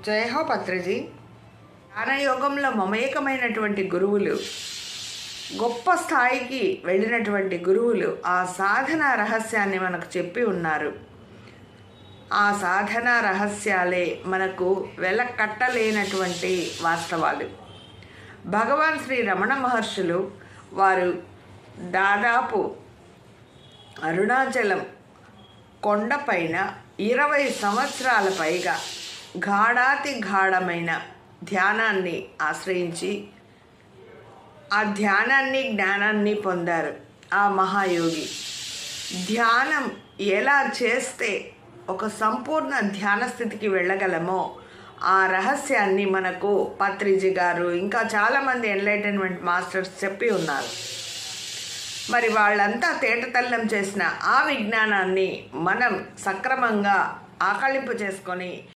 జయ హో పత్రిజీ జ్ఞానయోగంలో మమేకమైనటువంటి గురువులు గొప్ప స్థాయికి వెళ్ళినటువంటి గురువులు ఆ సాధన రహస్యాన్ని మనకు చెప్పి ఉన్నారు. ఆ సాధన రహస్యాలే మనకు వెలకట్టలేనటువంటి వాస్తవాలు. భగవాన్ శ్రీ రమణ మహర్షులు వారు దాదాపు అరుణాచలం కొండపైన ఇరవై సంవత్సరాల పైగా గాఢాతి గాఢమైన ధ్యానాన్ని ఆశ్రయించి ఆ ధ్యానాన్ని జ్ఞానాన్ని పొందారు ఆ మహాయోగి. ధ్యానం ఎలా చేస్తే ఒక సంపూర్ణ ధ్యాన స్థితికి వెళ్ళగలమో ఆ రహస్యాన్ని మనకు పత్రిజీ గారు ఇంకా చాలామంది ఎన్లైటన్మెంట్ మాస్టర్స్ చెప్పి ఉన్నారు. మరి వాళ్ళంతా తేటతల్లం చేసిన ఆ విజ్ఞానాన్ని మనం సక్రమంగా ఆకళింపు చేసుకొని